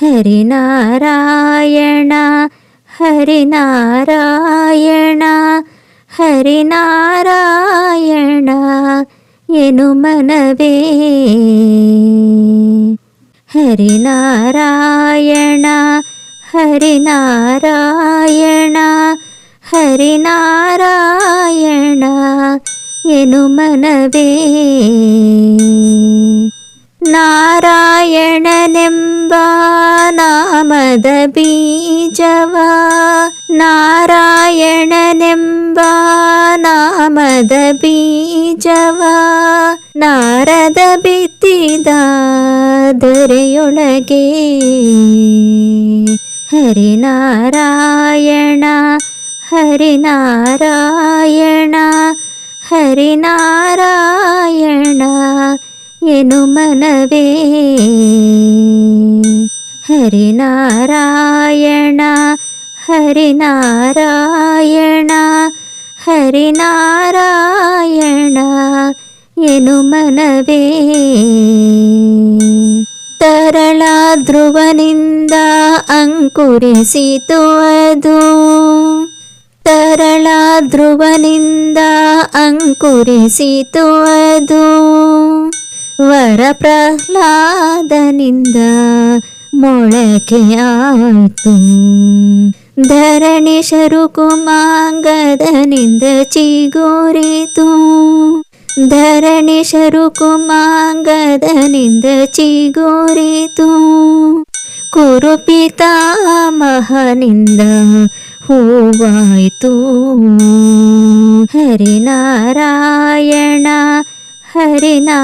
ഹരിനാരായണ ഹരിനാരായണ ഹരിനാരായണ എനുമനവേ ഹരിനാരായണ ഹരിനാരായണ ഹരിനാരായണ എനുമനവേ ശരണനെമ്പാമദീജവ നാരായണനെമ്പാമദീജവ നാരദ ഭിത്തിദരയൊളകെ ഹരിനാരായണ ഹരിനാരായണ ഹരിനാരായണ. ಏನು ಮನವೇ? ಹರಿನಾರಾಯಣ ಹರಿನಾರಾಯಣ ಹರಿನಾರಾಯಣ, ಏನು ಮನವೇ? ತರಳ ಧ್ರುವನಿಂದ ಅಂಕುರಿಸಿತು ಅದು. ತರಳ ಧ್ರುವನಿಂದ ಅಂಕುರಿಸಿತು ಅದು. ವರ ಪ್ರಹ್ಲಾದನಿಂದ ಮೊಳಕೆಯಾಯಿತು ಧರಣಿ ಶರುಕುಮಾಂಗದನಿಂದ ಚಿಗುರಿತು ಧರಣಿ ಶರುಕುಮಾಂಗದನಿಂದ ಚಿಗುರಿತು ಕುರುಪಿತಾಮಹನಿಂದ ಹೂವಾಯಿತು ಹರಿನಾರಾಯಣ ಹರಿನಾರಾಯಣ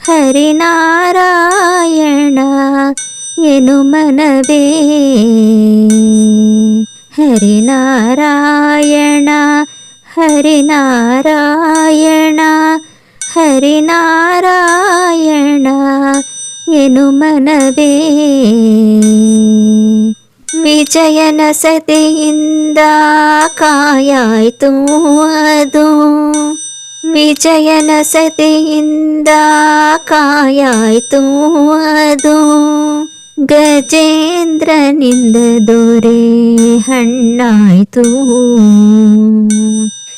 ಹರಿನಾರಾಯಣ ಎನು ಮನವೇ ಹರಿನಾರಾಯಣ ಹರಿನಾರಾಯಣ ಹರಿನಾರಾಯಣ ಎನು ಮನವೇ ವಿಜಯನ ಸತೆಯಿಂದ ಕಾಯಾಯ್ತು ಅದು ವಿಜಯನ ಸತಿಯಿಂದ ಕಾಯಾಯ್ತು ಅದು. ಗಜೇಂದ್ರನಿಂದ ದೊರೆ ಹಣ್ಣಾಯ್ತು.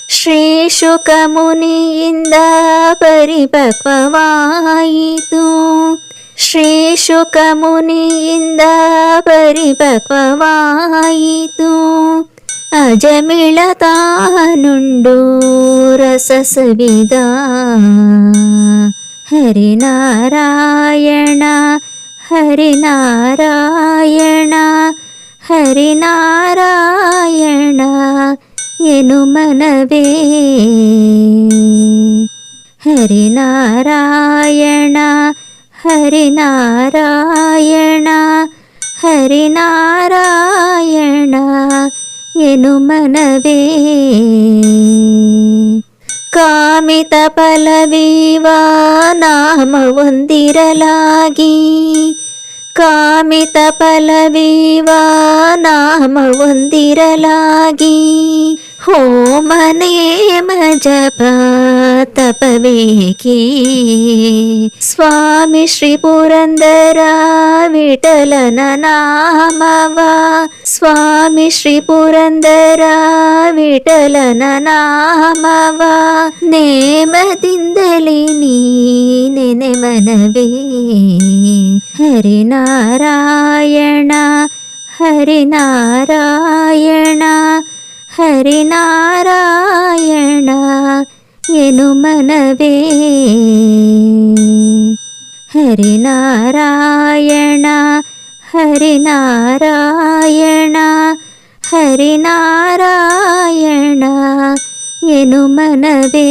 ಶ್ರೀ ಶುಕ ಮುನಿಯಿಂದ ಪರಿಪಕ್ವವಾಯಿತು. ಶ್ರೀ ಶುಕ ಮುನಿಯಿಂದ അജമിള താനുണ്ടു രസസവിത ഹരിനാരായണ. ഹരിനാരായണ. ഹരിനാരായണ. എനു മനവേ. ഹരിനാരായണ. ഹരിനാരായണ. ഹരിനാരായണ. ಎನುಮನವೇ ಕಾಮಿತ ಫಲವೀವ ನಾಮ ಹೊಂದಿರಲಾಗಿ ಕಾಮಿತ ಫಲವೀವ ನಾಮ ಹೊಂದಿರಲಾಗಿ ಹೋಮನೇಮ ಜಪ ತಪವೇಕಿ स्वामी श्रीपुरन्दरा विठलन नामवा स्वामी श्रीपुरन्दरा विठलन नामवा नेमदिन्दलिनी नेने मनवे हरिनारायण हरिनारायण हरिनारायण एनु मनवे ഹരിനാരായണ ഹരിനാരായണ ഹരിനാരായണ എനു മനവേ